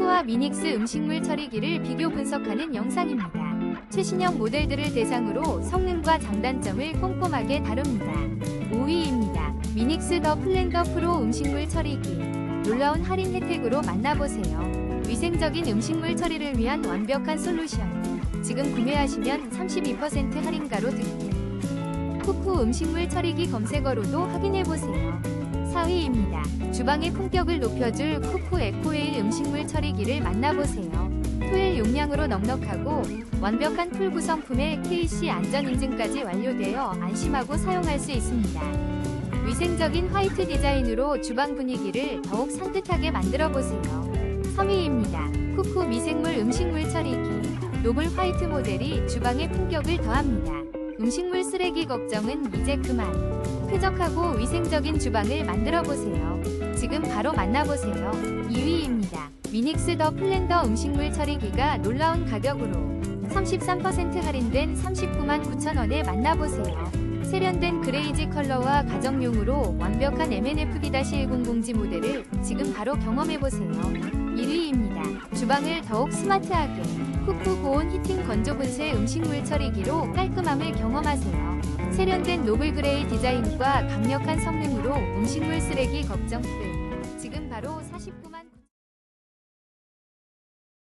쿠쿠와 미닉스 음식물 처리기를 비교 분석하는 영상입니다. 최신형 모델들을 대상으로 성능과 장단점을 꼼꼼하게 다룹니다. 5위입니다. 미닉스 더 플랜더 프로 음식물 처리기. 놀라운 할인 혜택으로 만나보세요. 위생적인 음식물 처리를 위한 완벽한 솔루션. 지금 구매하시면 32% 할인가로 득템. 쿠쿠 음식물 처리기 검색어로도 확인해보세요. 4위입니다. 주방의 품격을 높여줄 쿠쿠 에코웨일 음식물 처리기를 만나보세요. 토일 용량으로 넉넉하고 완벽한 풀 구성품에 KC 안전 인증까지 완료되어 안심하고 사용할 수 있습니다. 위생적인 화이트 디자인으로 주방 분위기를 더욱 산뜻하게 만들어 보세요. 3위입니다. 쿠쿠 미생물 음식물 처리기. 노블 화이트 모델이 주방의 품격을 더합니다. 음식물 쓰레기 걱정은 이제 그만. 쾌적하고 위생적인 주방을 만들어 보세요. 지금 바로 만나보세요. 2위입니다. 미닉스 더 플랜더 음식물 처리기가 놀라운 가격으로 33% 할인된 39만 9천원에 만나보세요. 세련된 그레이지 컬러와 가정용으로 완벽한 MNFD-100G 모델을 지금 바로 경험해보세요. 1위입니다. 주방을 더욱 스마트하게 팬팅 건조분쇄 음식물 처리기로 깔끔함을 경험하세요. 세련된 노블그레이 디자인과 강력한 성능으로 음식물 쓰레기 걱정 끝. 지금 바로 49만